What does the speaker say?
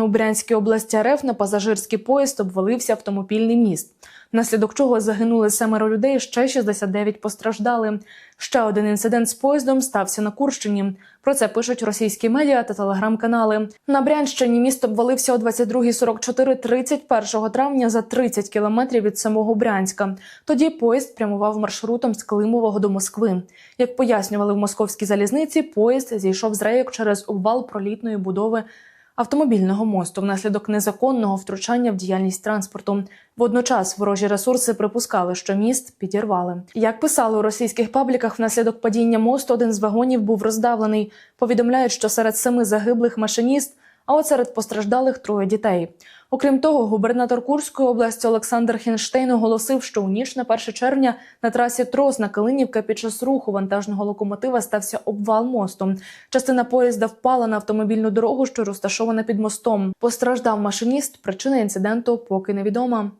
У Брянській області РФ на пасажирський поїзд обвалився автомобільний міст, внаслідок чого загинули семеро людей, ще 69 постраждали. Ще один інцидент з поїздом стався на Курщині. Про це пишуть російські медіа та телеграм-канали. На Брянщині міст обвалився о 22.44 31 травня за 30 кілометрів від самого Брянська. Тоді поїзд прямував маршрутом з Климового до Москви. Як пояснювали в московській залізниці, поїзд зійшов з рейок через обвал пролітної будови автомобільного мосту внаслідок незаконного втручання в діяльність транспорту. Водночас ворожі ресурси припускали, що міст підірвали. Як писали у російських пабліках, внаслідок падіння мосту один з вагонів був роздавлений. Повідомляють, що серед семи загиблих машиніст, а от серед постраждалих троє дітей. Окрім того, губернатор Курської області Олександр Хінштейн оголосив, що у ніч на 1 червня на трасі Тросна Калинівка під час руху вантажного локомотива стався обвал мосту. Частина поїзда впала на автомобільну дорогу, що розташована під мостом. Постраждав машиніст. Причина інциденту поки невідома.